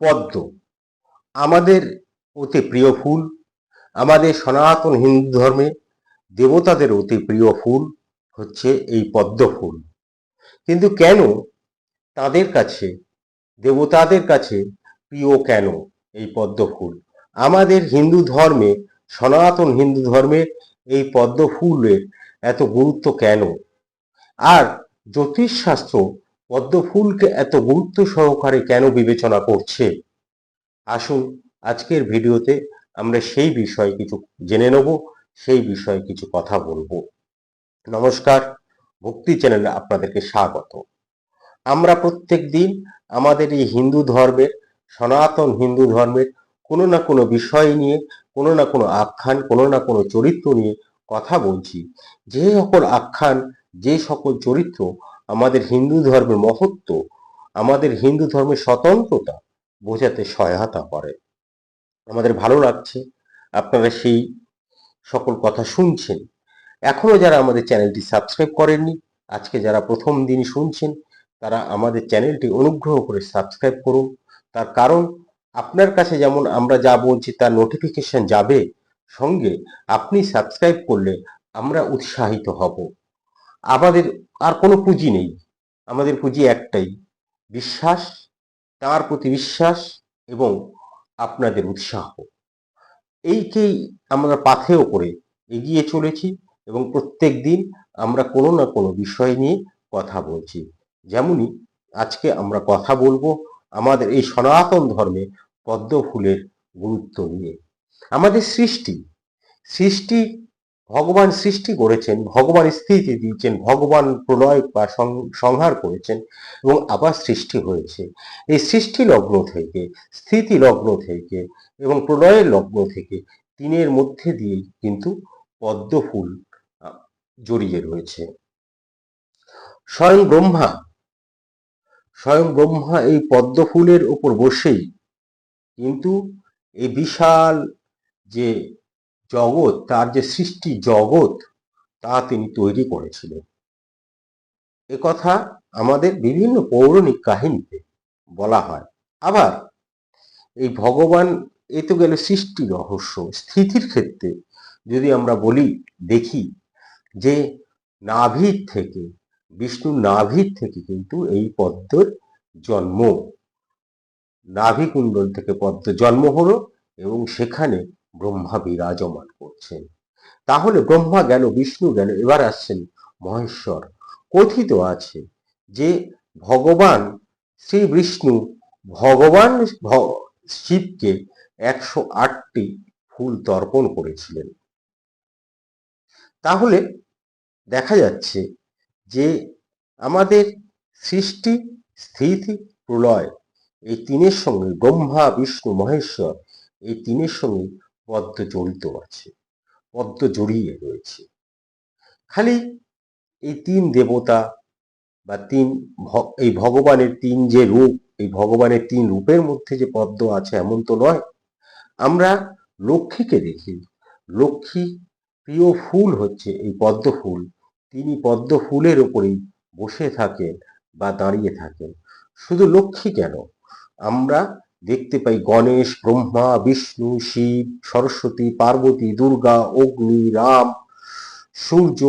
পদ্ম। আমাদের অতি প্রিয় ফুল, আমাদের সনাতন হিন্দু ধর্মে দেবতাদের অতি প্রিয় ফুল হচ্ছে এই পদ্ম ফুল। কিন্তু কেন তাদের কাছে, দেবতাদের কাছে প্রিয় কেন এই পদ্ম ফুল? আমাদের হিন্দু ধর্মে, সনাতন হিন্দু ধর্মে এই পদ্ম ফুলের এত গুরুত্ব কেন? আর জ্যোতিষশাস্ত্র পদ্ম ফুলকে এত গুরুত্ব সহকারে কেন বিবেচনা করছে? আসুন আজকের ভিডিওতে আমরা সেই বিষয়ে কিছু জেনে নেব, সেই বিষয়ে কিছু কথা বলব। নমস্কার, ভক্তি চ্যানেলে আপনাদেরকে স্বাগত। আমরা প্রত্যেক দিন আমাদের এই হিন্দু ধর্মের, সনাতন হিন্দু ধর্মের কোনো না কোনো বিষয় নিয়ে, কোনো না কোনো আখ্যান, কোনো না কোনো চরিত্র নিয়ে কথা বলছি। যে সকল আখ্যান, যে সকল চরিত্র আমাদের হিন্দু ধর্মের মহত্ব, আমাদের হিন্দু ধর্মের স্বতন্ত্রতা বোঝাতে সহায়তা করে। আমাদের ভালো লাগছে, আপনারা সেই সকল কথা শুনছেন। এখনও যারা আমাদের চ্যানেলটি সাবস্ক্রাইব করেননি, আজকে যারা প্রথম দিন শুনছেন, তারা আমাদের চ্যানেলটি অনুগ্রহ করে সাবস্ক্রাইব করুন। তার কারণ, আপনার কাছে যেমন আমরা যা বলছি তার নোটিফিকেশন যাবে, সঙ্গে আপনি সাবস্ক্রাইব করলে আমরা উৎসাহিত হব। আমাদের আর কোনো পুঁজি নেই। আমাদের পুঁজি একটাই, বিশ্বাস, তার প্রতি বিশ্বাস এবং আপনাদের উৎসাহ। এইকেই আমরা পাথেয় করে এগিয়ে চলেছি এবং প্রত্যেক দিন আমরা কোনো না কোনো বিষয় নিয়ে কথা বলছি। যেমনই আজকে আমরা কথা বলব আমাদের এই সনাতন ধর্মে পদ্ম ফুলের গুরুত্ব নিয়ে। আমাদের সৃষ্টি সৃষ্টি ভগবান সৃষ্টি করেছেন, ভগবান স্থিতি দিয়েছেন, ভগবান প্রলয় বা সংহার করেছেন এবং আবার সৃষ্টি হয়েছে। এই সৃষ্টি লগ্ন থেকে, স্থিতি লগ্ন থেকে এবং প্রলয়ের লগ্ন থেকে তিনের মধ্যে দিয়েই কিন্তু পদ্ম ফুল জড়িয়ে রয়েছে। স্বয়ং ব্রহ্মা স্বয়ং ব্রহ্মা এই পদ্ম ফুলের উপর বসেই কিন্তু এই বিশাল যে জগৎ, তার যে সৃষ্টি জগৎ, তা তিনি তৈরি করেছিলেন। কথা আমাদের বিভিন্ন পৌরাণিক কাহিনীতে বলা হয়। আবার এই ভগবান, এ তো গেল সৃষ্টি রহস্য। স্থিতির ক্ষেত্রে যদি আমরা বলি, দেখি যে নাভির থেকে, বিষ্ণুর নাভির থেকে কিন্তু এই পদ্মের জন্ম। নাভি কুণ্ডল থেকে পদ্ম জন্ম হলো এবং সেখানে ব্রহ্মা বিরাজমান করছেন। তাহলে ব্রহ্মা গেল, বিষ্ণু গেল, এবার আসছেন মহেশ্বর। কথিত আছে যে ভগবান শ্রী বিষ্ণু ভগবান শিবকে একশো আটটি ফুল তর্পণ করেছিলেন। তাহলে দেখা যাচ্ছে যে আমাদের সৃষ্টি, স্থিতি, প্রলয়, এই তিনের সঙ্গে ব্রহ্মা, বিষ্ণু, মহেশ্বর, এই তিনের সঙ্গে পদ্ম জড়িত আছে, পদ্ম জড়িয়ে রয়েছে। খালি এই তিন দেবতা বা তিন এই ভগবানের তিন যে রূপ, এই ভগবানের তিন রূপের মধ্যে যে পদ্ম আছে এমন তো নয়। আমরা লক্ষ্মীকে দেখি। লক্ষ্মী প্রিয় ফুল হচ্ছে এই পদ্ম ফুল তিনি পদ্ম ফুলের ওপরেই বসে থাকেন বা দাঁড়িয়ে থাকেন। শুধু লক্ষ্মী কেন? আমরা দেখতে পাই গণেশ, ব্রহ্মা, বিষ্ণু, শিব, সরস্বতী, পার্বতী, দুর্গা, অগ্নি, রাম, সূর্য,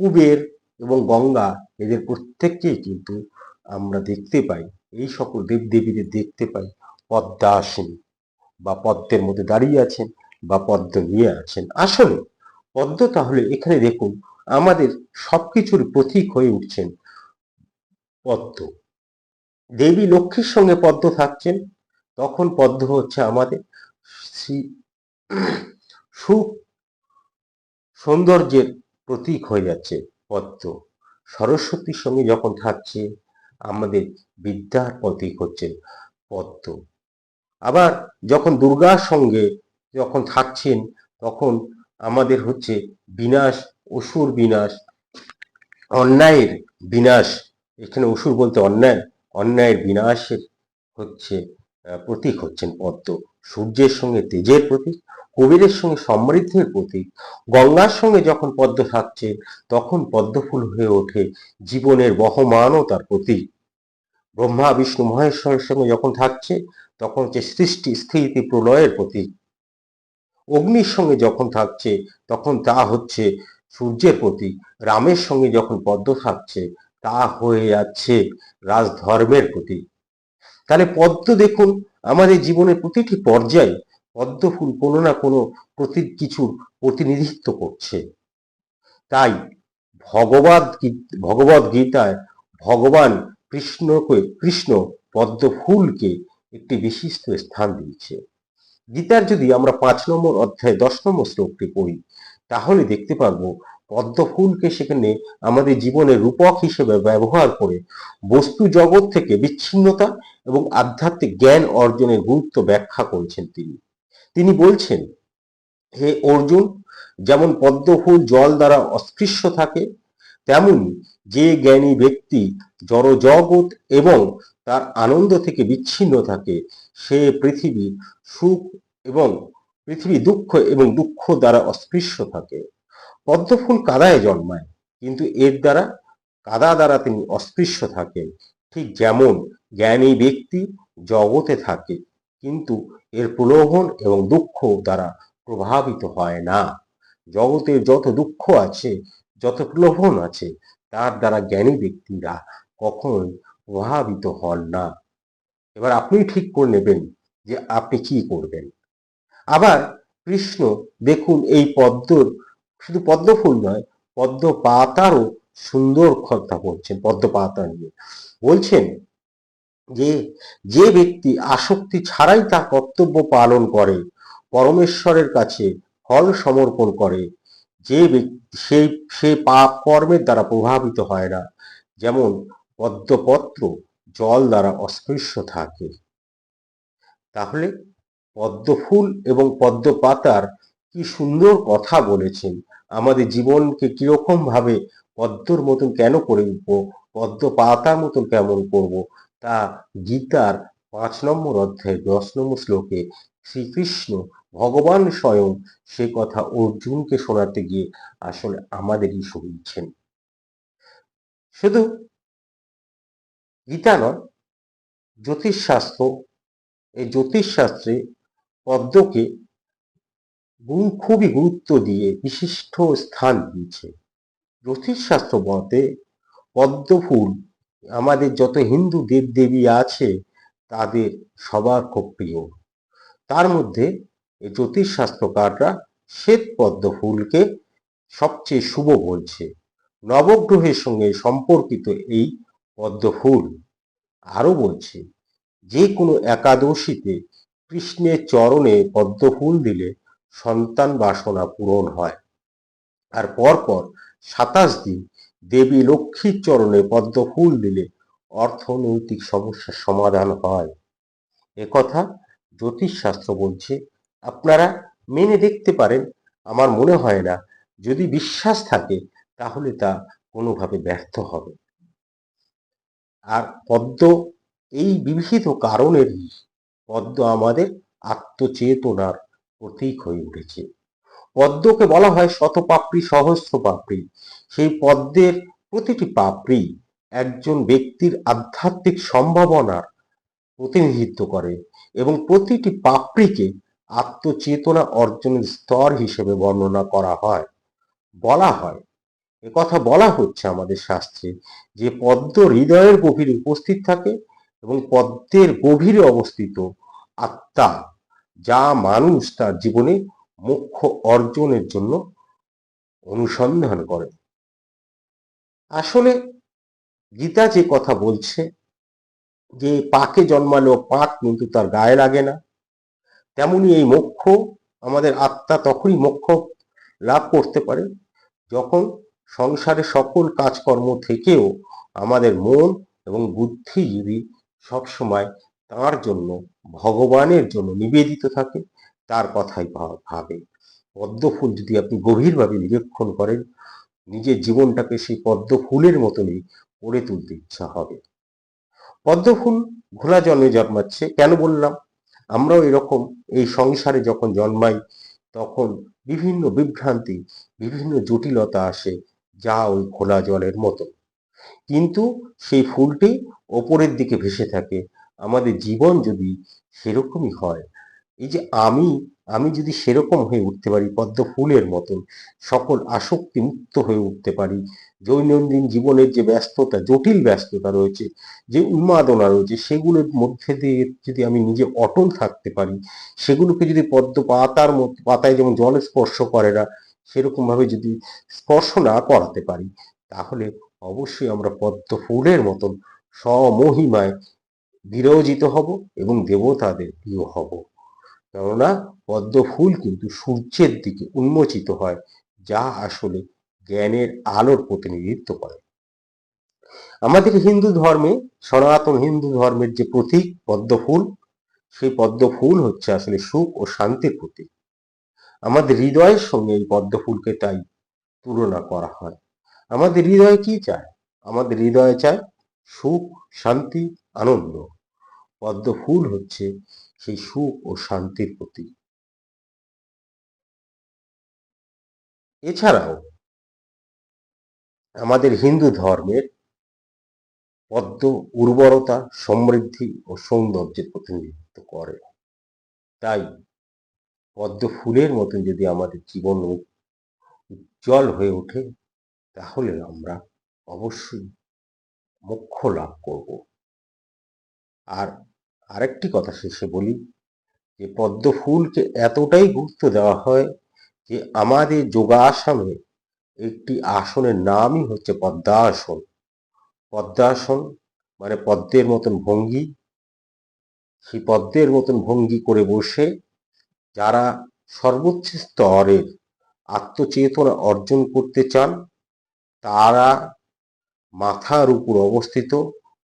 কুবের এবং গঙ্গা। এদের প্রত্যেককেই কিন্তু আমরা দেখতে পাই। এই সকল দেবদেবীদের দেখতে পাই। পদ্মাসিনী বা পদ্মের মধ্যে দাঁড়িয়ে আছেন বা পদ্ম নিয়ে আছেন। আসলে পদ্ম তাহলে এখানে দেখুন, আমাদের সবকিছুর প্রতীক হয়ে উঠছেন পদ্ম। দেবী লক্ষ্মীর সঙ্গে পদ্ম থাকছেন তখন পদ্ম হচ্ছে আমাদের সুখ সৌন্দর্যের প্রতীক হয়ে যাচ্ছে পদ্ম। সরস্বতীর সঙ্গে যখন থাকছে, আমাদের বিদ্যার প্রতীক হচ্ছে পদ্ম। আবার যখন দুর্গার সঙ্গে যখন থাকছেন, তখন আমাদের হচ্ছে বিনাশ, অসুর বিনাশ, অন্যায়ের বিনাশ। এখানে অসুর বলতে অন্যায়, অন্যায়ের বিনাশের হচ্ছে প্রতীক হচ্ছেন পদ্ম। সূর্যের সঙ্গে তেজের প্রতীক কবিরের সঙ্গে সমৃদ্ধির প্রতীক। গঙ্গার সঙ্গে যখন পদ্ম থাকছে তখন পদ্ম ফুল হয়ে ওঠে জীবনের বহমানতার প্রতীক। ব্রহ্মা, বিষ্ণু, মহেশ্বরের সঙ্গে যখন থাকছে, তখন হচ্ছে সৃষ্টি, স্থিতি, প্রলয়ের প্রতীক। অগ্নির সঙ্গে যখন থাকছে, তখন তা হচ্ছে সূর্যের প্রতীক। রামের সঙ্গে যখন পদ্ম থাকছে তা হয়ে যাচ্ছে রাজধর্মের প্রতীক। তাহলে পদ্ম দেখুন, আমাদের জীবনের প্রতিটি পর্যায়ে পদ্ম ফুল কোনো না কোনো প্রতি কিছুর প্রতিনিধিত্ব করছে। তাই ভগবত ভগবত গীতায় ভগবান কৃষ্ণকে, কৃষ্ণ পদ্ম ফুলকে একটি বিশিষ্ট স্থান দিয়েছে। গীতার যদি আমরা পাঁচ নম্বর অধ্যায় দশ নম্বর শ্লোকটি পড়ি, তাহলে দেখতে পারব পদ্ম ফুলকে সেখানে আমাদের জীবনের রূপক হিসেবে ব্যবহার করে বস্তু জগৎ থেকে বিচ্ছিন্নতা এবং আধ্যাত্মিক জ্ঞান অর্জনের গুরুত্ব ব্যাখ্যা করেছেন তিনি। তিনি বলছেন, হে অর্জুন, যেমন পদ্মফুল জল দ্বারা অস্পৃশ্য থাকে, তেমনি যে জ্ঞানী ব্যক্তি জড় জগৎ এবং তার আনন্দ থেকে বিচ্ছিন্ন থাকে, সে পৃথিবী সুখ এবং পৃথিবী দুঃখ এবং দুঃখ দ্বারা অস্পৃশ্য থাকে। পদ্মফুল কাদায় জন্মায়, কিন্তু এর দ্বারা, কাদা দ্বারা তিনি অস্পৃশ্য থাকেন। ঠিক যেমন জ্ঞানী ব্যক্তি জগতে থাকে, কিন্তু এর প্রলোভন এবং দুঃখ দ্বারা প্রভাবিত হয় না। জগতের যত দুঃখ আছে, যত প্রলোভন আছে, তার দ্বারা জ্ঞানী ব্যক্তিরা কখনোই প্রভাবিত হন না। এবার আপনি ঠিক করে নেবেন যে আপনি কি করবেন। আবার কৃষ্ণ দেখুন এই পদ্মর শুধু পদ্ম ফুল নয় পদ্ম পাতারও সুন্দর কথা বলছেন পদ্ম পাতা নিয়ে। বলছেন যে যে ব্যক্তি আসক্তি ছাড়াই তার কর্তব্য পালন করে, পরমেশ্বরের কাছে ফল সমর্পণ করে, যে সেই সে পাপ কর্মের দ্বারা প্রভাবিত হয় না। যেমন পদ্মপত্র জল দ্বারা অস্পৃশ্য থাকে। তাহলে পদ্ম ফুল এবং পদ্ম পাতার কি সুন্দর কথা বলেছেন। আমাদের জীবনকে কীরকম ভাবে পদ্মর মতন কেন করে উঠব, পদ্ম পাতার মতন কেমন করব, তা গীতার পাঁচ নম্বর অধ্যায় দশ নম্বর শ্লোকে শ্রীকৃষ্ণ ভগবান স্বয়ং সে কথা অর্জুনকে শোনাতে গিয়ে আসলে আমাদেরই শুনছেন। শুধু গীতা নয়, জ্যোতিষশাস্ত্র, এই জ্যোতিষশাস্ত্রে পদ্মকে খুবই গুরুত্ব দিয়ে বিশিষ্ট স্থান দিয়েছে। জ্যোতিষশাস্ত্র মতে পদ্ম ফুল আমাদের যত হিন্দু দেব দেবী আছে, তাদের সবার খুব প্রিয়। তার মধ্যে জ্যোতিষশাস্ত্রকাররা শ্বেত পদ্ম ফুলকে সবচেয়ে শুভ বলছে। নবগ্রহের সঙ্গে সম্পর্কিত এই পদ্ম ফুল আরও বলছে, যে কোনো একাদশীতে কৃষ্ণের চরণে পদ্ম ফুল দিলে সন্তান বাসনা পূরণ হয়। আর পরপর সাতাশ দিন দেবী লক্ষ্মীর চরণে পদ্ম ফুল দিলে অর্থনৈতিক সমস্যার সমাধান হয়। একথা জ্যোতিষশাস্ত্র বলছে। আপনারা মেনে দেখতে পারেন, আমার মনে হয় না। যদি বিশ্বাস থাকে, তাহলে তা কোনোভাবে ব্যর্থ হবে। আর পদ্ম, এই বিবিধ কারণেরই পদ্ম আমাদের আত্মচেতনার প্রতীক হয়ে উঠেছে। পদ্মকে বলা হয় শত পাপড়ি সহস্র পাপড়ি সেই পদ্মের প্রতিটি পাপড়ি একজন ব্যক্তির আধ্যাত্মিক সম্ভাবনার প্রতিনিধিত্ব করে এবং প্রতিটি পাপড়িকে আত্মচেতনা অর্জনের স্তর হিসেবে বর্ণনা করা হয়। বলা হয় কথা বলা হচ্ছে আমাদের শাস্ত্রে যে পদ্ম হৃদয়ের গভীরে উপস্থিত থাকে এবং পদ্মের গভীরে অবস্থিত আত্মা যা মানুষ তার জীবনে মুখ্য অর্জনের জন্য অনুসন্ধান করে। আসলে গীতা যে কথা বলছে যে পাকে জন্মালেও পাক কিন্তু তার গায়ে লাগে না, তেমনি এই মোক্ষ আমাদের আত্মা তখনই মোক্ষ লাভ করতে পারে যখন সংসারে সকল কাজকর্ম থেকেও আমাদের মন এবং বুদ্ধি যদি সবসময় তার জন্য, ভগবানের জন্য নিবেদিত থাকে, তার কথাই ভাবে। পদ্ম ফুল যদি আপনি গভীরভাবে নিরীক্ষণ করেন, নিজের জীবনটাকে সেই পদ্ম ফুলের মতনই গড়ে তুলতে ইচ্ছা হবে। পদ্ম ফুল ঘোলা জন্মে জন্মাচ্ছে, কেন বললাম? আমরাও এরকম এই সংসারে যখন জন্মাই, তখন বিভিন্ন বিভ্রান্তি, বিভিন্ন জটিলতা আসে যা ওই খোলা জলের মতো। কিন্তু সেই ফুলটি ওপরের দিকে ভেসে থাকে আমাদের জীবন যদি সেরকমই হয়, এই যে আমি আমি যদি সেরকম হয়ে উঠতে পারি, পদ্ম ফুলের মতন সকল আসক্তি মুক্ত হয়ে উঠতে পারি, দৈনন্দিন জীবনের যে ব্যস্ততা, জটিল ব্যস্ততা রয়েছে, যে উন্মাদনা রয়েছে, সেগুলোর মধ্যে দিয়ে যদি আমি নিজে অটল থাকতে পারি, সেগুলোকে যদি পদ্ম পাতার মতো, পাতায় যেমন জল স্পর্শ করে না সেরকম ভাবে যদি স্পর্শ না করাতে পারি, তাহলে অবশ্যই আমরা পদ্ম ফুলের মতন স্বমহিমায় বিরজিত হব এবং দেবতাদের প্রিয় হব। কেননা পদ্ম ফুল কিন্তু সূর্যের দিকে উন্মোচিত হয়, যা আসলে জ্ঞানের আলোর প্রতিনিধিত্ব করে। আমাদের হিন্দু ধর্মে, সনাতন হিন্দু ধর্মের যে প্রতীক পদ্ম ফুল সেই পদ্ম ফুল হচ্ছে আসলে সুখ ও শান্তির প্রতীক। আমাদের হৃদয়ের সঙ্গে এই পদ্ম ফুলকে তাই তুলনা করা হয়। আমাদের হৃদয় কি চায়? আমাদের হৃদয় চায় সুখ, শান্তি, আনন্দ। পদ্ম ফুল হচ্ছে সেই সুখ ও শান্তির প্রতীক। এছাড়াও আমাদের হিন্দু ধর্মের পদ্ম উর্বরতা, সমৃদ্ধি ও সৌন্দর্যের প্রতিনিধিত্ব করে। তাই পদ্ম ফুলের মতন যদি আমাদের জীবন উজ্জ্বল হয়ে ওঠে, তাহলে আমরা অবশ্যই মোক্ষ লাভ করব। আর আরেকটি কথা শেষে বলি যে পদ্ম ফুলকে এতটাই গুরুত্ব দেওয়া হয় যে আমাদের যোগাসনে একটি আসনের নামই হচ্ছে পদ্মাসন। পদ্মাসন মানে পদ্মের মতন ভঙ্গি। সেই পদ্মের মতন ভঙ্গি করে বসে যারা সর্বোচ্চ স্তরের আত্মচেতনা অর্জন করতে চান, তারা মাথার উপর অবস্থিত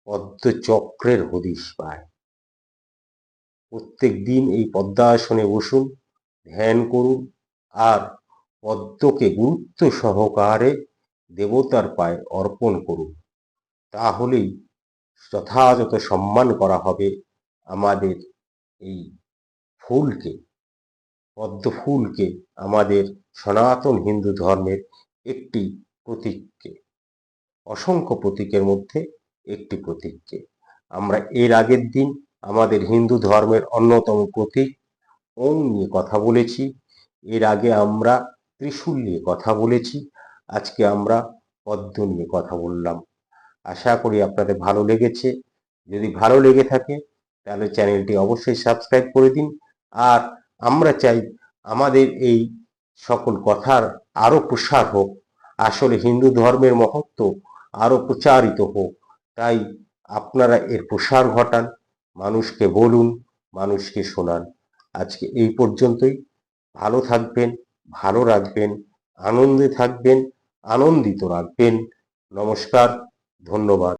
পদ্মচক্রের হদিশ পায়। প্রত্যেক দিন এই পদ্মাসনে বসুন, ধ্যান করুন আর পদ্মকে গুরুত্ব সহকারে দেবতার পায়ে অর্পণ করুন। তাহলেই যথাযথ সম্মান করা হবে আমাদের এই ফুলকে পদ্ম ফুলকে আমাদের সনাতন হিন্দু ধর্মের একটি প্রতীককে। অসংখ্য প্রতীকের মধ্যে একটি প্রতীককে। আমরা এর আগের দিন আমাদের হিন্দু ধর্মের অন্যতম প্রতীক ওম নিয়ে কথা বলেছি। এর আগে আমরা ত্রিশূল নিয়ে কথা বলেছি। আজকে আমরা পদ্ম নিয়ে কথা বললাম। আশা করি আপনাদের ভালো লেগেছে। যদি ভালো লেগে থাকে, তাহলে চ্যানেলটি অবশ্যই সাবস্ক্রাইব করে দিন। আর আমরা চাই আমাদের এই সকল কথার আরও প্রসার হোক। আসলে হিন্দু ধর্মের মহত্ব আরও প্রচারিত হোক। তাই আপনারা এর প্রসার ঘটান, মানুষকে বলুন, মানুষকে শোনান। আজকে এই পর্যন্তই। ভালো থাকবেন, ভালো রাখবেন, আনন্দে থাকবেন, আনন্দিত রাখবেন। নমস্কার, ধন্যবাদ।